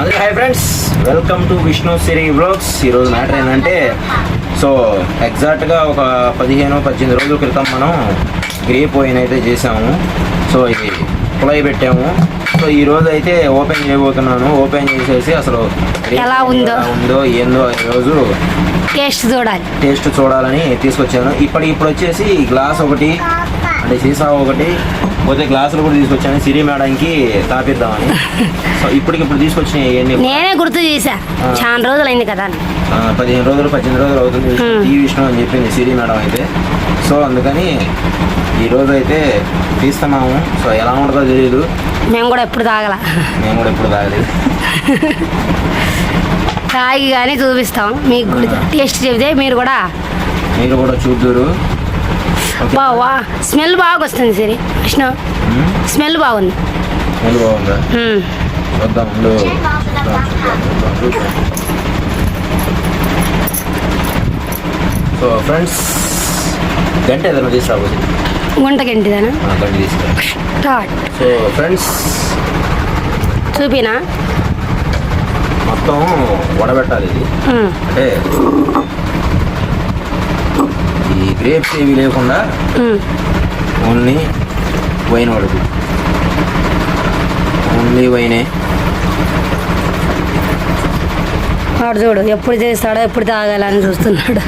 అదే hi friends. Welcome to Vishnu Siri blogs ఈరోజు matter ఏంటంటే సో ఎగ్జాక్ట్గా ఒక పదిహేను పద్దెనిమిది రోజుల క్రితం మనం గ్రేప్ వైన్ అయితే చేసాము. సో ఇది కుళాయి పెట్టాము. సో ఈ రోజు అయితే ఓపెన్ చేయబోతున్నాను. ఓపెన్ చేసేసి అసలు ఎలా ఉందో? ఉందో ఏందో ఈ రోజు టేస్ట్ చూడాలి. టేస్ట్ చూడాలని తీసుకొచ్చాను. ఇప్పటికి ఇప్పుడు వచ్చేసి గ్లాస్ ఒకటి అంటే సీసా ఒకటి పోతే గ్లాసులు కూడా తీసుకొచ్చాను. సిరి మేడంకి తాపిద్దామని. సో ఇప్పటికి ఇప్పుడు తీసుకొచ్చిన నేనే గుర్తు చేశా. ఆ. చాలా రోజులైంది కదా అని. ఆ, పదిహేను రోజులు పద్దెనిమిది రోజులు అవుతుంది. ఈ విష్ణు అని చెప్పింది సిరి మేడం అయితే. సో అందుకని ఈ రోజు అయితే తీస్తున్నాము. సో ఎలా ఉంటుందో తెలియదు మేము కూడా ఎప్పుడు తాగల. మేము కూడా ఎప్పుడు తాగలేదు. తాగి కానీ చూపిస్తాం. మీకు కూడా టేస్ట్ చెబితే మీరు కూడా మీరు కూడా చూద్దరు. ఓకే. వా వా స్మెల్ బాగా వస్తుంది సరే Hmm? స్మెల్ బాగుంది. స్మెల్ బాగుందా? చూద్దాం. సో ఫ్రెండ్స్ గంట ఏదైనా తీసుకురాబోతుంది గుంటకెంటిదానా గంట తీసుకురా స్టార్ట్. So friends చూపినా? మొత్తం వడబెట్టాలి ఇది. అంటే ఈ గ్రేప్స్ ఏవి లేకుండా. ఓన్లీ వైన్ వడుకు ఓన్లీ వైనే. వాడు చూడు ఎప్పుడు చేస్తాడో ఎప్పుడు తాగాలని చూస్తున్నాడు.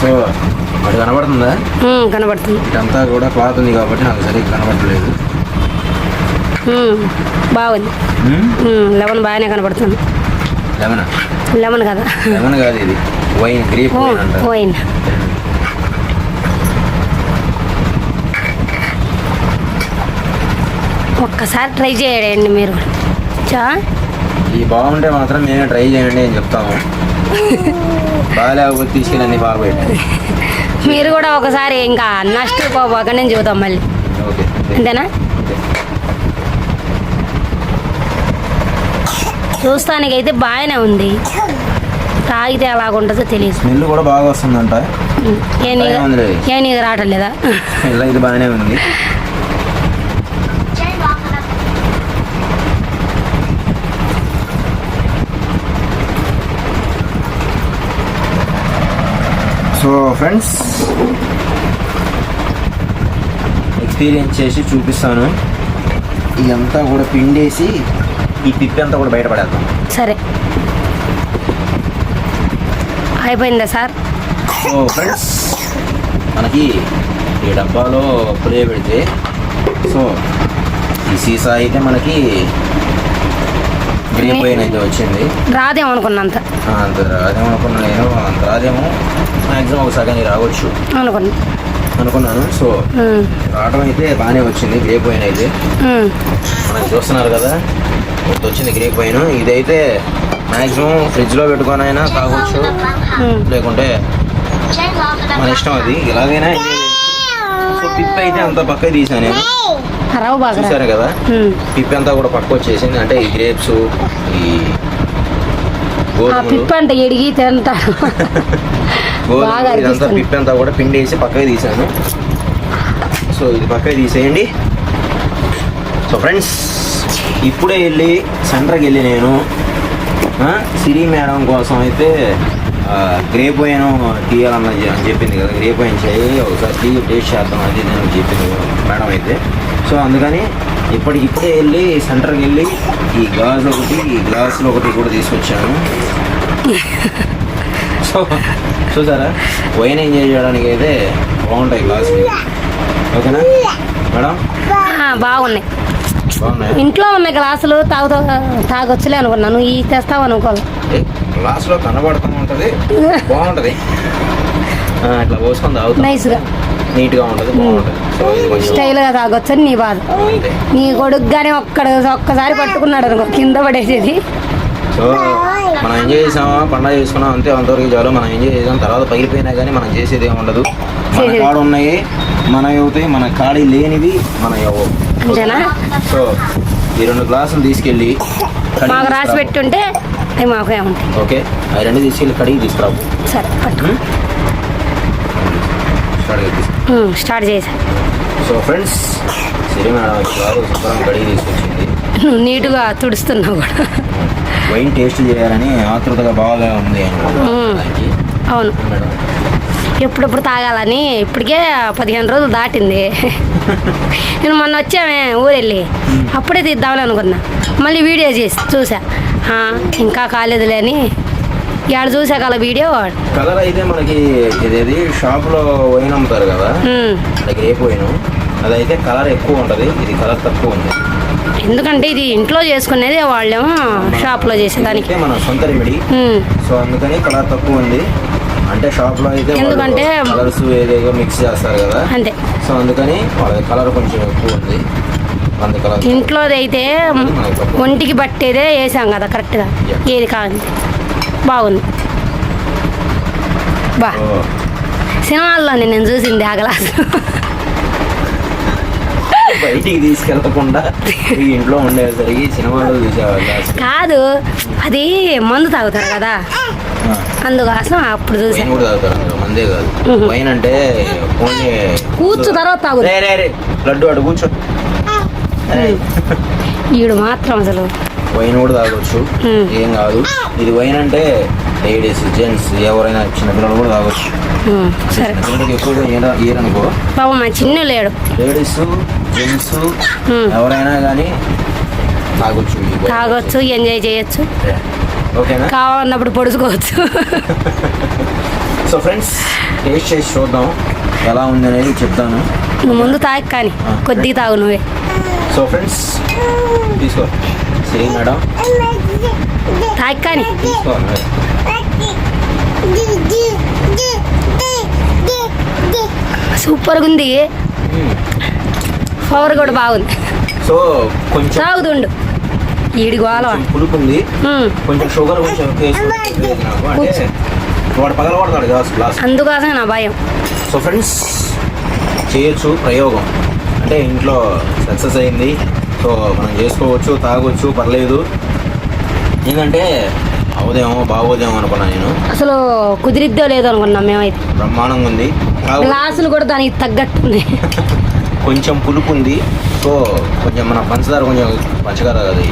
సో అది కనబడుతుందా? కనబడుతుంది. ఇదంతా కూడా క్లాత్ ఉంది కాబట్టి నాకు సరిగ్గా కనబడట్లేదు మ్మ్. బాగుంది. లెమన్ బాగానే కనబడుతుంది. లెమన్? లెమన్ కదా. లెమన్ కాదు ఇది. వైన్ గ్రేప్ వైన్ ఒక్కసారి ట్రై చేయండి మీరు. ఈ బాగుంటే మాత్రం మేమే ట్రై చేయండి అని చెప్తాము. బాగాలేకపోతే తీసుకెళ్ళి అన్ని బాగా మీరు కూడా ఒకసారి ఇంకా నష్ట పోబాక నేను చూద్దాం మళ్ళీ. అంతేనా? చూస్తానికైతే బాగానే ఉంది. తాగితే ఎలాగుంటుందో తెలియదు స్మెల్ కూడా బాగా వస్తుందంట. ఏ నీకు రావట్లేదా ఇలా ఇది బాగానే ఉంది. సో ఫ్రెండ్స్ ఎక్స్పీరియన్స్ చేసి చూపిస్తాను. ఇదంతా కూడా పిండేసి ఈ పిప్పి అంతా కూడా బయటపడేద్దాం. సరే. అయిపోయిందా సార్? సో ఫ్రెండ్స్ మనకి ఈ డబ్బాలో పులియ పెడితే సో ఈ సీసా అయితే మనకి గ్రీన్ పైన అయితే వచ్చింది. రాదేమో అనుకున్నంత ఆ, అంత రాదేమో అనుకున్నా నేను అంత రాదేమో మ్యాక్సిమం ఒక సగానికి రావచ్చు. అనుకున్నా. అనుకున్నాను. సో రావడం అయితే బాగానే వచ్చింది గ్రేప్ వైన్ అయితే. మనం చూస్తున్నారు కదా ఇంత వచ్చింది గ్రేప్ వైన్ ఇదైతే మ్యాక్సిమం ఫ్రిడ్జ్లో పెట్టుకొని అయినా తాగొచ్చు. లేకుంటే మన ఇష్టం అది. ఎలాగైనా. సో పిప్ అయితే అంత పక్క తీసాను నేను. చూసారు కదా. పిప్ అంతా కూడా పక్క వచ్చేసింది. అంటే ఈ గ్రేప్స్ ఈ ఆ పిప్ప అంటే ఎడిగి తింటాడు బాగా ఇదంతా అనిపిస్తుంది. పిప్ అంతా కూడా పిండేసి పక్కకి తీసాను. సో ఇది పక్కకి తీసేయండి. సో ఫ్రెండ్స్ ఇప్పుడే వెళ్ళి సెంటర్కి వెళ్ళి నేను సిరి మేడం కోసం అయితే గ్రేప్ వైన్ తీయాలన్న అని చెప్పింది కదా గ్రేప్ వైన్ చేయి ఒకసారి టీ టేస్ట్ చేద్దాం అది అని చెప్పింది మేడం అయితే. సో అందుకని ఇప్పటికిప్పుడే వెళ్ళి సెంటర్కి వెళ్ళి ఈ గాజు ఒకటి ఈ గ్లాసులు ఒకటి కూడా తీసుకొచ్చాను. సో చూసారా? వైన్ ఎంజాయ్ చేయడానికి అయితే బాగుంటాయి గ్లాసులు ఓకేనా? మేడం? బాగున్నాయి. ఇంట్లో ఉన్న గ్లాసులు తాగుతా తాగొచ్చులే అనుకున్నాను. ఈ తెస్తావు అనుకోవాలి గ్లాసులో కనబడుతూ ఉంటుంది. బాగుంటుంది. ఆ, ఇట్లా పోసుకొని తాగుతాం. నైస్గా నీట్గా ఉంటుంది బాగుంటుంది. సో ఇది కొంచెం స్టైల్గా తాగొచ్చని నీ బాధ. నీ కొడుకు కానీ ఒక్కడ ఒక్కసారి పట్టుకున్నాడు అనుకో కింద పడేసేది. సో మనం ఎంజాయ్ చేసామా? పండగ చేసుకున్నాం అంతే అంతవరకు చాలు. మనం ఎంజాయ్ చేసాం తర్వాత పగిలిపోయినా కానీ మనం చేసేది ఏమి ఉండదు. మన. కాడ ఉన్నాయి మన అవుతాయి మన కాడి లేనివి మన సో ఈ రెండు గ్లాసులు తీసుకెళ్ళి మాకు రాసి. పెట్టుంటే మాకు ఏముంటాయి ఓకే అవి రెండు తీసుకెళ్ళి కడిగి తీసుకురావు సరే పట్టు కడిగి తీసుకురా. ఉమ్, స్టార్ట్ చేసా. సో ఫ్రెండ్స్ సిరి మేడం వచ్చి కాదు శుభ్రం కడిగి తీసుకొచ్చింది. నువ్వు నీట్గా తుడుస్తున్నావు కూడా. వైన్ టేస్ట్ చేయాలని ఆతృతగా బాగా ఉంది. అవును. ఎప్పుడెప్పుడు తాగాలని ఇప్పటికే పదిహేను రోజులు దాటింది. నేను మొన్న వచ్చామే ఊరెళ్ళి. అప్పుడే తీద్దామని అనుకున్నా. మళ్ళీ వీడియో చేసి చూసా. ఇంకా కాలేదులే అని. ఇక్కడ చూసాక అలా వీడియో? కలర్ అయితే మనకి ఇదేది షాప్లో వైన్ అమ్ముతారు కదా. మనకి రేపు వైన్ అదైతే కలర్ ఎక్కువ ఉంటుంది ఇది కలర్ తక్కువ ఉంది. ఎందుకంటే ఇది ఇంట్లో చేసుకునేది వాళ్ళేమో షాప్లో చేసేదానికి అయితే మన సొంత రెమెడీ సో అందుకని కలర్ తక్కువ ఉంది. అంటే షాప్లో అయితే ఎందుకంటే- కలర్స్ ఏదేదో మిక్స్ చేస్తారు కదా. అంతే. సో అందుకని వాళ్ళ కలర్ కొంచెం ఎక్కువ ఉంది. మన కలర్ ఇంట్లోది అయితే ఒంటికి పట్టేదే వేసాం కదా కరెక్ట్గా ఏది కాదు. బాగుంది. బా. సినిమాల్లోనే నేను చూసింది ఆ గ్లాస్. బయటికి తీసుకెళ్ళకుండా ఇంట్లో ఉండేసరికి సినిమాలో చూసేవాళ్ళు. కాదు అది మందు తాగుతారు కదా. అందుకోసం అప్పుడు చూసా. కూడా తాగుతారు మందే కాదు. వైన్ అంటే కూర్చు తర్వాత తాగు. లడ్డు అడు కూర్చో. ఈడు మాత్రం అసలు వైన్ కూడా తాగొచ్చు. ఏం కాదు. ఇది వైన్ అంటే లేడీస్ జెంట్స్ ఎవరైనా చిన్నపిల్లలు కూడా తాగొచ్చు. సరే. చిన్నపిల్లలకి ఎక్కువగా ఏర ఏరనుకో బాబు మా చిన్న లేడు. Ladies gents. ఎవరైనా కానీ తాగొచ్చు ఈ wine. తాగొచ్చు ఎంజాయ్ చేయొచ్చు. ఓకేనా? కావాలన్నప్పుడు పొడుచుకోవచ్చు. సో ఫ్రెండ్స్ టేస్ట్ చేసి చూద్దాం. ఎలా ఉంది అనేది చెప్తాను. నువ్వు ముందు తాగి కానీ కొద్దిగా తాగు నువ్వే. సో ఫ్రెండ్స్ తీసుకో. సరే మేడం. కానీ. సూపర్గా ఉంది. పవర్ కూడా బాగుంది. సో కొంచెం తాగుతుండు. ఈడి గోలవ కొంచెం పులుపు ఉంది కొంచెం షుగర్ కొంచెం వాడు పగల అందుకోసమే నా భయం. సో ఫ్రెండ్స్ చేయొచ్చు ప్రయోగం. అంటే ఇంట్లో సక్సెస్ అయింది. సో మనం చేసుకోవచ్చు తాగొచ్చు పర్లేదు. ఏంటంటే అవదేమో బాగోదేమో అనుకున్నా నేను. అసలు కుదిరిద్దో లేదో అనుకున్నాం మేమైతే. బ్రహ్మాండంగా ఉంది. గ్లాసులు కూడా దానికి తగ్గట్టుంది. కొంచెం పులుపు ఉంది సో కొంచెం మన పంచదార కొంచెం పంచదార అది.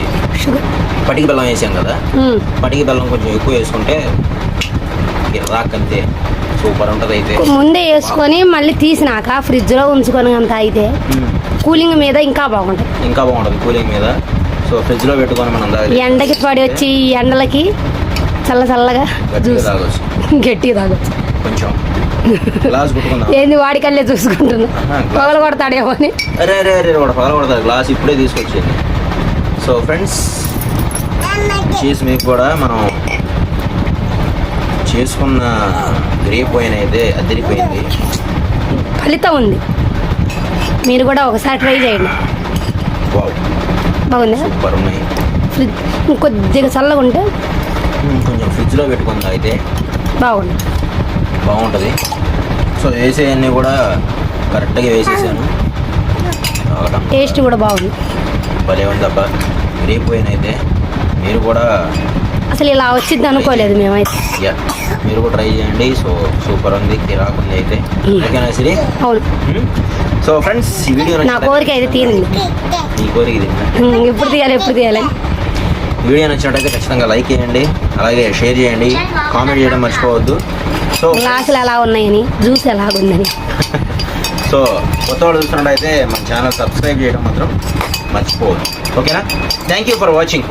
పటికి బెల్లం వేసాం కదా. పటికి బెల్లం కొంచెం ఎక్కువ వేసుకుంటే రాక్ అంతే. సూపర్ ఉంటుంది అయితే ముందే వేసుకొని మళ్ళీ తీసినాక ఫ్రిడ్జ్లో ఉంచుకొని అంత అయితే. కూలింగ్ మీద ఇంకా బాగుంటుంది. ఇంకా బాగుంటుంది కూలింగ్ మీద. సో ఫ్రిడ్జ్లో పెట్టుకొని మనం ఎండకి పడి వచ్చి ఈ ఎండలకి చల్ల చల్లగా జ్యూస్ తాగొచ్చు. గట్టిగా తాగొచ్చు. కొంచెం గ్లాస్ కొట్టుకుందాం. ఏంది వాడికల్లే చూసుకుంటున్నా. పగల కొడతాడేమో అని. అరే అరే అరే పగల కొడతారు గ్లాస్ ఇప్పుడే తీసుకొచ్చింది. సో ఫ్రెండ్స్ చీజ్ మీకు కూడా మనం చేసుకున్న గ్రేప్ వైన్ అయితే అదిరిపోయింది. ఫలితం ఉంది. మీరు కూడా ఒకసారి ట్రై చేయండి. బాగుంది? సూపర్ ఉన్నాయి. ఫ్రిడ్జ్ ఇంకొద్దిగా చల్లగా ఉంటే కొంచెం ఫ్రిడ్జ్లో పెట్టుకుందా అయితే? బాగుంది. బాగుంటుంది. సో వేసేవన్నీ కూడా కరెక్ట్గా వేసేసాను. టేస్ట్ కూడా బాగుంది. భలే ఉందబ్బా అయితే. మీరు కూడా అసలు ఇలా వచ్చింది అనుకోలేదు మేమైతే. యా మీరు కూడా ట్రై చేయండి. సో సూపర్ ఉంది. కిరాక్ ఉంది అయితే. ఓకేనా సిరి? అవును. సో ఫ్రెండ్స్ ఈ వీడియో నా కోరిక అయితే తీరింది. మీ కోరిక ఇది. ఎప్పుడు తీయాలి ఎప్పుడు తీయాలి? ఈ వీడియో నచ్చినట్టయితే ఖచ్చితంగా లైక్ చేయండి అలాగే షేర్ చేయండి కామెంట్ చేయడం మర్చిపోవద్దు. సో గ్లాసులు ఎలా ఉన్నాయని జ్యూస్ ఎలాగుందని సో కొత్త వాళ్ళు చూస్తున్నట్టయితే మన ఛానల్ సబ్స్క్రైబ్ చేయడం మాత్రం మర్చిపోవద్దు. ఓకేనా థ్యాంక్ యూ ఫర్ వాచింగ్